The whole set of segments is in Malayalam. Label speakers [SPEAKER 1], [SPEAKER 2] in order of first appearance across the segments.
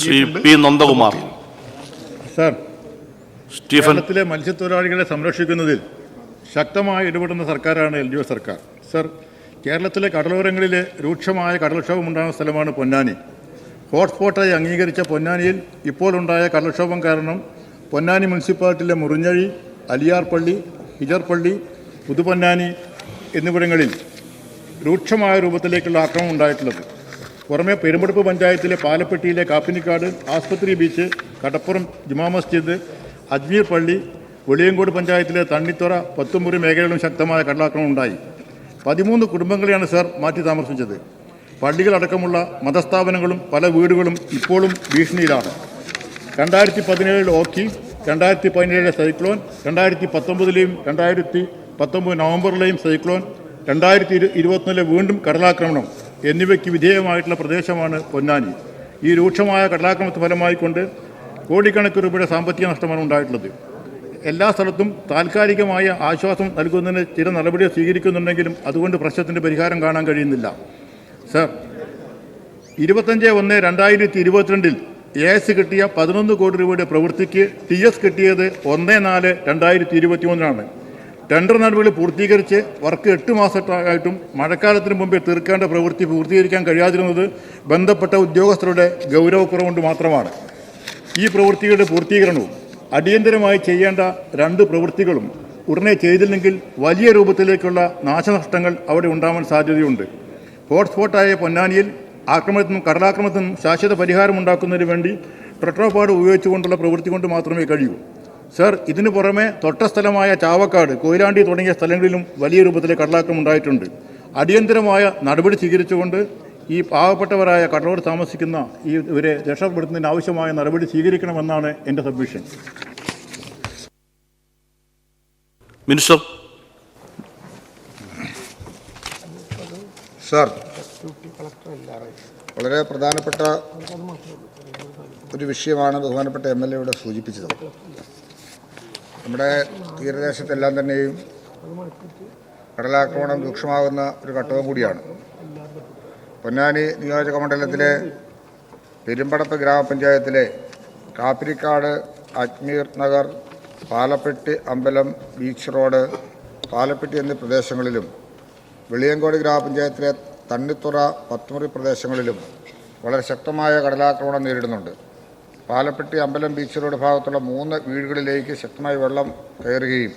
[SPEAKER 1] Shri P Nandakumar.
[SPEAKER 2] Sir
[SPEAKER 1] Stephen.
[SPEAKER 2] കേരളത്തിലെ മത്സ്യത്തൊഴിലാളികളെ സംരക്ഷിക്കുന്നതിൽ ശക്തമായി ഇടപെടുന്ന സർക്കാരാണ് എൽ ഡി എഫ് സർക്കാർ. സർ കേരളത്തിലെ കടലോരങ്ങളിൽ രൂക്ഷമായ കടൽക്ഷോഭം ഉണ്ടാകുന്ന സ്ഥലമാണ് പൊന്നാനി. ഹോട്ട്സ്പോട്ടായി അംഗീകരിച്ച പൊന്നാനിയിൽ ഇപ്പോൾ ഉണ്ടായ കടൽക്ഷോഭം കാരണം പൊന്നാനി മുനിസിപ്പാലിറ്റിയിലെ മുറിഞ്ഞഴി അലിയാർപള്ളി ഹിജർപള്ളി പുതുപൊന്നാനി എന്നിവിടങ്ങളിൽ രൂക്ഷമായ രൂപത്തിലേക്കുള്ള ആക്രമണം ഉണ്ടായിട്ടുള്ളത്. പുറമെ പെരുമ്പടുപ്പ് പഞ്ചായത്തിലെ പാലപ്പെട്ടിയിലെ കാപ്പിനിക്കാട് ആസ്പത്രി ബീച്ച് കടപ്പുറം ജുമാ മസ്ജിദ് അജ്മീർ പള്ളി വെളിയങ്കോട് പഞ്ചായത്തിലെ തണ്ണിത്തുറ പത്തുമുറി മേഖലകളിലും ശക്തമായ കടലാക്രമണം ഉണ്ടായി. പതിമൂന്ന് കുടുംബങ്ങളെയാണ് സർ മാറ്റി താമസിച്ചത്. പള്ളികളടക്കമുള്ള മതസ്ഥാപനങ്ങളും പല വീടുകളും ഇപ്പോഴും ഭീഷണിയിലാണ്. രണ്ടായിരത്തി പതിനേഴിൽ ഓക്കി രണ്ടായിരത്തി പതിനേഴിലെ സൈക്ലോൺ രണ്ടായിരത്തി പത്തൊമ്പതിലെയും രണ്ടായിരത്തി പത്തൊമ്പത് നവംബറിലെയും സൈക്ലോൺ രണ്ടായിരത്തി ഇരു ഇരുപത്തൊന്നിലെ വീണ്ടും കടലാക്രമണം. എന്നിവയ്ക്ക് വിധേയമായിട്ടുള്ള പ്രദേശമാണ് പൊന്നാനി. ഈ രൂക്ഷമായ കടലാക്രമണത്തിന് ഫലമായിക്കൊണ്ട് കോടിക്കണക്കിന് രൂപയുടെ സാമ്പത്തിക നഷ്ടമാണ് ഉണ്ടായിട്ടുള്ളത്. എല്ലാ സ്ഥലത്തും താൽക്കാലികമായ ആശ്വാസം നൽകുന്നതിന് ചില നടപടികൾ സ്വീകരിക്കുന്നുണ്ടെങ്കിലും അതുകൊണ്ട് പ്രശ്നത്തിന്റെ പരിഹാരം കാണാൻ കഴിയുന്നില്ല. സർ ഇരുപത്തഞ്ച് ഒന്ന് രണ്ടായിരത്തി ഇരുപത്തിരണ്ടിൽ എ എസ് കിട്ടിയ പതിനൊന്ന് കോടി രൂപയുടെ പ്രവൃത്തിക്ക് ടി എസ് കിട്ടിയത് ഒന്ന് നാല് രണ്ടായിരത്തി ഇരുപത്തി മൂന്നിനാണ് ടെൻഡർ നടപടികൾ പൂർത്തീകരിച്ച് വർക്ക് എട്ട് മാസമായിട്ടും മഴക്കാലത്തിന് മുമ്പേ തീർക്കേണ്ട പ്രവൃത്തി പൂർത്തീകരിക്കാൻ കഴിയാതിരുന്നത് ബന്ധപ്പെട്ട ഉദ്യോഗസ്ഥരുടെ ഗൗരവക്കുറവുകൊണ്ട് മാത്രമാണ്. ഈ പ്രവൃത്തികളുടെ പൂർത്തീകരണവും അടിയന്തരമായി ചെയ്യേണ്ട രണ്ട് പ്രവൃത്തികളും ഉടനെ ചെയ്തില്ലെങ്കിൽ വലിയ രൂപത്തിലേക്കുള്ള നാശനഷ്ടങ്ങൾ അവിടെ ഉണ്ടാവാൻ സാധ്യതയുണ്ട്. ഹോട്ട്സ്പോട്ടായ പൊന്നാനിയിൽ ആക്രമണത്തിനും കടലാക്രമണത്തിനും ശാശ്വത പരിഹാരം ഉണ്ടാക്കുന്നതിന് വേണ്ടി ട്രട്രോപാഡ് ഉപയോഗിച്ചുകൊണ്ടുള്ള പ്രവൃത്തി കൊണ്ട് മാത്രമേ കഴിയൂ. സർ ഇതിനു പുറമെ തൊട്ടസ്ഥലമായ ചാവക്കാട് കൊയിലാണ്ടി തുടങ്ങിയ സ്ഥലങ്ങളിലും വലിയ രൂപത്തിലെ കടലാക്രമം ഉണ്ടായിട്ടുണ്ട്. അടിയന്തരമായ നടപടി സ്വീകരിച്ചുകൊണ്ട് ഈ പാവപ്പെട്ടവരായ കടലോട് താമസിക്കുന്ന ഈ ഇവരെ രക്ഷപ്പെടുത്തുന്നതിന് ആവശ്യമായ നടപടി സ്വീകരിക്കണമെന്നാണ് എന്റെ സബ്മിഷൻ.
[SPEAKER 1] മിനിസ്റ്റർ.
[SPEAKER 3] സാർ വളരെ പ്രധാനപ്പെട്ട ഒരു വിഷയമാണ് ബഹുമാനപ്പെട്ട എം എൽ എ ഇവിടെ സൂചിപ്പിച്ചത്. നമ്മുടെ തീരദേശത്തെല്ലാം തന്നെയും കടലാക്രമണം രൂക്ഷമാകുന്ന ഒരു ഘട്ടവും കൂടിയാണ്. പൊന്നാനി നിയോജക മണ്ഡലത്തിലെ പെരുമ്പടപ്പ് ഗ്രാമപഞ്ചായത്തിലെ കാപ്പിരിക്കാട് അജ്മീർ നഗർ പാലപ്പെട്ടി അമ്പലം ബീച്ച് റോഡ് പാലപ്പെട്ടി എന്നീ പ്രദേശങ്ങളിലും വെളിയങ്കോട് ഗ്രാമപഞ്ചായത്തിലെ തണ്ണിത്തുറ പത്തുമുറി പ്രദേശങ്ങളിലും വളരെ ശക്തമായ കടലാക്രമണം നേരിടുന്നുണ്ട്. പാലപ്പെട്ടി അമ്പലം ബീച്ച് റോഡ് ഭാഗത്തുള്ള മൂന്ന് വീടുകളിലേക്ക് ശക്തമായി വെള്ളം കയറുകയും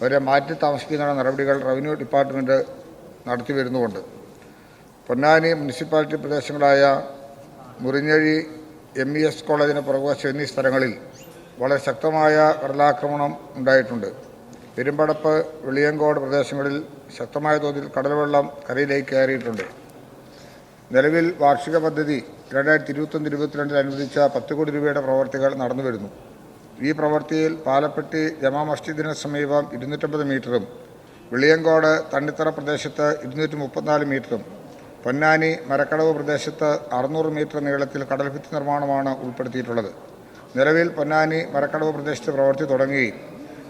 [SPEAKER 3] അവരെ മാറ്റി താമസിക്കുന്ന നടപടികൾ റവന്യൂ ഡിപ്പാർട്ട്മെന്റ് നടത്തി വരുന്നുമുണ്ട്. പൊന്നാനി മുനിസിപ്പാലിറ്റി പ്രദേശങ്ങളായ മുറിഞ്ഞഴി എം ഇ എസ് കോളേജിന് പുറകുവശം എന്നീ സ്ഥലങ്ങളിൽ വളരെ ശക്തമായ കടലാക്രമണം ഉണ്ടായിട്ടുണ്ട്. പെരുമ്പടപ്പ് വെളിയങ്കോട് പ്രദേശങ്ങളിൽ ശക്തമായ തോതിൽ കടൽവെള്ളം കരയിലേക്ക് കയറിയിട്ടുണ്ട്. നിലവിൽ വാർഷിക പദ്ധതി രണ്ടായിരത്തി ഇരുപത്തൊന്ന് ഇരുപത്തിരണ്ടിൽ അനുവദിച്ച പത്ത് കോടി രൂപയുടെ പ്രവർത്തികൾ നടന്നു വരുന്നു. ഈ പ്രവൃത്തിയിൽ പാലപ്പെട്ടി ജമാ മസ്ജിദിന് സമീപം ഇരുന്നൂറ്റമ്പത് മീറ്ററും വെളിയങ്കോട് തണ്ണിത്തറ പ്രദേശത്ത് ഇരുന്നൂറ്റി മുപ്പത്തിനാല് മീറ്ററും പൊന്നാനി മരക്കടവ് പ്രദേശത്ത് അറുന്നൂറ് മീറ്റർ നീളത്തിൽ കടൽഭിത്തി നിർമ്മാണമാണ് ഉൾപ്പെടുത്തിയിട്ടുള്ളത്. നിലവിൽ പൊന്നാനി മരക്കടവ് പ്രദേശത്ത് പ്രവൃത്തി തുടങ്ങുകയും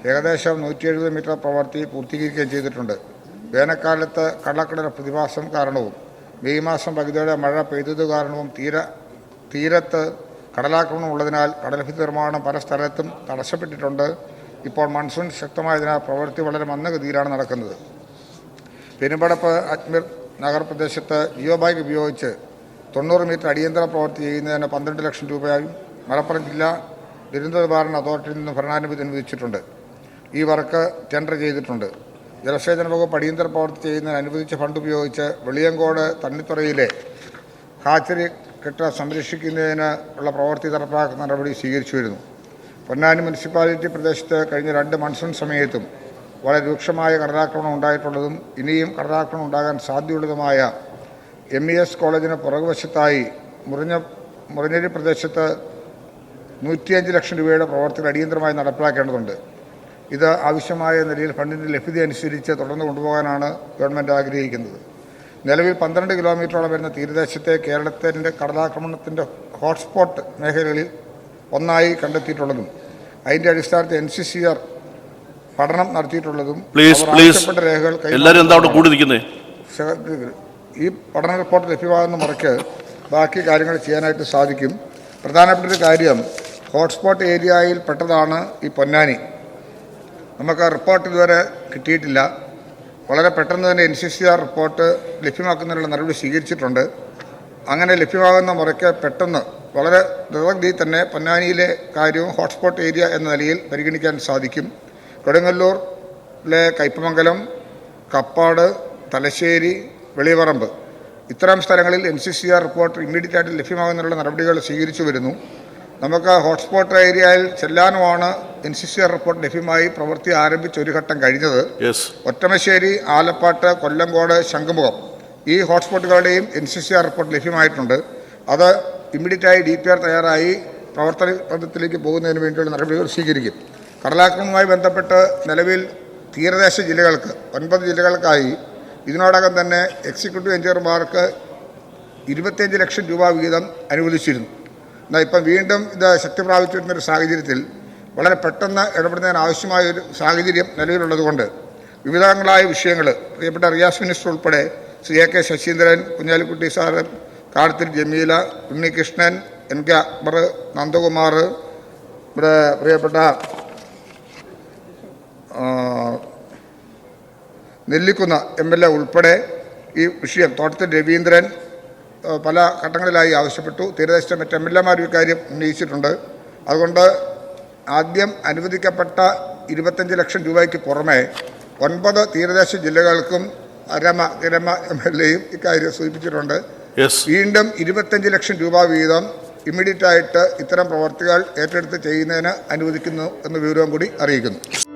[SPEAKER 3] ഏകദേശം നൂറ്റി എഴുപത് മീറ്റർ പ്രവൃത്തി പൂർത്തീകരിക്കുകയും ചെയ്തിട്ടുണ്ട്. വേനൽക്കാലത്ത് കള്ളക്കടൽ പ്രതിഭാസം കാരണവും മെയ് മാസം പകുതിയോടെ മഴ പെയ്തത് കാരണവും തീര തീരത്ത് കടലാക്രമണം ഉള്ളതിനാൽ കടൽഭിത്തി നിർമ്മാണം പല സ്ഥലത്തും തടസ്സപ്പെട്ടിട്ടുണ്ട്. ഇപ്പോൾ മൺസൂൺ ശക്തമായതിനാൽ പ്രവൃത്തി വളരെ മന്ദഗതിയിലാണ് നടക്കുന്നത്. പെരുമ്പടപ്പ് അജ്മീർ നഗരപ്രദേശത്ത് ജിയോ ബാഗ് ഉപയോഗിച്ച് തൊണ്ണൂറ് മീറ്റർ അടിയന്തര പ്രവൃത്തി ചെയ്യുന്നതിന് പന്ത്രണ്ട് ലക്ഷം രൂപയായും മലപ്പുറം ജില്ലാ ദുരന്ത നിവാരണ അതോറിറ്റിയിൽ നിന്ന് ഭരണാനുമതി അനുവദിച്ചിട്ടുണ്ട്. ഈ വർക്ക് ടെൻഡർ ചെയ്തിട്ടുണ്ട്. ജലസേചന വകുപ്പ് അടിയന്തര പ്രവർത്തി ചെയ്യുന്നതിന് അനുവദിച്ച ഫണ്ട് ഉപയോഗിച്ച് വെളിയങ്കോട് തണ്ണിത്തുറയിലെ ഹാച്ചറി കെട്ട സംരക്ഷിക്കുന്നതിന് ഉള്ള പ്രവൃത്തി നടപ്പാക്കുന്ന നടപടി സ്വീകരിച്ചു വരുന്നു പൊന്നാനി മുനിസിപ്പാലിറ്റി പ്രദേശത്ത് കഴിഞ്ഞ രണ്ട് മൺസൂൺ സമയത്തും വളരെ രൂക്ഷമായ കടലാക്രമണം ഉണ്ടായിട്ടുള്ളതും ഇനിയും കടലാക്രമണം ഉണ്ടാകാൻ സാധ്യതയുള്ളതുമായ എം ഇ എസ് കോളേജിന് പുറകുവശത്തായി മുറിഞ്ഞ മുറിഞ്ഞരി പ്രദേശത്ത് നൂറ്റിയഞ്ച് ലക്ഷം രൂപയുടെ പ്രവർത്തികൾ അടിയന്തരമായി നടപ്പിലാക്കേണ്ടതുണ്ട്. ഇത് ആവശ്യമായ നിലയിൽ ഫണ്ടിന്റെ ലഭ്യത അനുസരിച്ച് തുടർന്ന് കൊണ്ടുപോകാനാണ് ഗവൺമെന്റ് ആഗ്രഹിക്കുന്നത്. നിലവിൽ പന്ത്രണ്ട് കിലോമീറ്ററോളം വരുന്ന തീരദേശത്തെ കേരളത്തിന്റെ കടലാക്രമണത്തിന്റെ ഹോട്ട്സ്പോട്ട് മേഖലകളിൽ ഒന്നായി കണ്ടെത്തിയിട്ടുള്ളതും അതിന്റെ അടിസ്ഥാനത്തിൽ എൻ സി സി ആർ പഠനം നടത്തിയിട്ടുള്ളതും ആവശ്യപ്പെട്ട രേഖകൾ. ഈ പഠന റിപ്പോർട്ട് ലഭ്യമാകുന്ന മുറയ്ക്ക് ബാക്കി കാര്യങ്ങൾ ചെയ്യാനായിട്ട് സാധിക്കും. പ്രധാനപ്പെട്ട ഒരു കാര്യം ഹോട്ട്സ്പോട്ട് ഏരിയയിൽ പെട്ടതാണ് ഈ പൊന്നാനി. നമുക്ക് റിപ്പോർട്ട് ഇതുവരെ കിട്ടിയിട്ടില്ല. വളരെ പെട്ടെന്ന് തന്നെ N C C R report ലഭ്യമാക്കുന്നതിനുള്ള നടപടി സ്വീകരിച്ചിട്ടുണ്ട്. അങ്ങനെ ലഭ്യമാകുന്ന മുറയ്ക്ക് പെട്ടെന്ന് വളരെ ദ്രുതഗതിയിൽ തന്നെ പൊന്നാനിയിലെ കാര്യവും ഹോട്ട്സ്പോട്ട് ഏരിയ എന്ന നിലയിൽ പരിഗണിക്കാൻ സാധിക്കും. കൊടുങ്ങല്ലൂരിലെ കയ്പമംഗലം കപ്പാട് തലശ്ശേരി വെളിവറമ്പ്. ഇത്തരം സ്ഥലങ്ങളിൽ N C C R report ഇമ്മീഡിയറ്റായിട്ട് ലഭ്യമാകുന്നതിനുള്ള നടപടികൾ സ്വീകരിച്ചു വരുന്നു. നമുക്ക് ഹോട്ട്സ്പോട്ട് ഏരിയയിൽ ചെല്ലാനുമാണ് N C C R report ലഭ്യമായി പ്രവൃത്തി ആരംഭിച്ച ഒരു ഘട്ടം കഴിഞ്ഞത്.
[SPEAKER 1] യെസ്
[SPEAKER 3] ഒറ്റമശ്ശേരി ആലപ്പാട്ട് കൊല്ലങ്കോട് ശംഖുമുഖം ഈ ഹോട്ട്സ്പോട്ടുകളുടെയും N C C R report ലഭ്യമായിട്ടുണ്ട്. അത് ഇമ്മീഡിയറ്റായി ഡി പി ആർ തയ്യാറായി പ്രവർത്തന പദത്തിലേക്ക് പോകുന്നതിന് വേണ്ടിയുള്ള നടപടികൾ സ്വീകരിക്കും. കടലാക്രമണവുമായി ബന്ധപ്പെട്ട് നിലവിൽ തീരദേശ ജില്ലകൾക്ക് ഒൻപത് ജില്ലകൾക്കായി ഇതിനോടകം തന്നെ എക്സിക്യൂട്ടീവ് എഞ്ചിനീയർമാർക്ക് ഇരുപത്തിയഞ്ച് ലക്ഷം രൂപ വീതം അനുവദിച്ചിരുന്നു. എന്നാൽ ഇപ്പം വീണ്ടും ഇത് ശക്തി പ്രാപിച്ചു വരുന്നൊരു സാഹചര്യത്തിൽ വളരെ പെട്ടെന്ന് ഇടപെടുന്നതിന് ആവശ്യമായ ഒരു സാഹചര്യം നിലവിലുള്ളതുകൊണ്ട് വിവിധങ്ങളായ വിഷയങ്ങൾ പ്രിയപ്പെട്ട റിയാസ് മിനിസ്റ്റർ ഉൾപ്പെടെ Shri A K Saseendran Kunhalikutty sir Kadathil Jameela Unnikrishnan N K Akbar Nandakumar ഇവിടെ പ്രിയപ്പെട്ട നെല്ലിക്കുന്ന എം എൽ എ ഉൾപ്പെടെ ഈ വിഷയം തോട്ടത്തിൽ രവീന്ദ്രൻ പല ഘട്ടങ്ങളിലായി ആവശ്യപ്പെട്ടു. തീരദേശത്തെ മറ്റ് എം എൽ എമാർ ഇക്കാര്യം ഉന്നയിച്ചിട്ടുണ്ട്. അതുകൊണ്ട് ആദ്യം അനുവദിക്കപ്പെട്ട ഇരുപത്തഞ്ച് ലക്ഷം രൂപയ്ക്ക് പുറമെ ഒൻപത് തീരദേശ ജില്ലകൾക്കും രമ രമ എം എൽ എയും ഇക്കാര്യം സൂചിപ്പിച്ചിട്ടുണ്ട്. വീണ്ടും ഇരുപത്തഞ്ച് ലക്ഷം രൂപ വീതം ഇമ്മീഡിയറ്റ് ആയിട്ട് ഇത്തരം പ്രവർത്തികൾ ഏറ്റെടുത്ത് ചെയ്യുന്നതിന് അനുവദിക്കുന്നു എന്ന വിവരവും കൂടി അറിയിക്കുന്നു.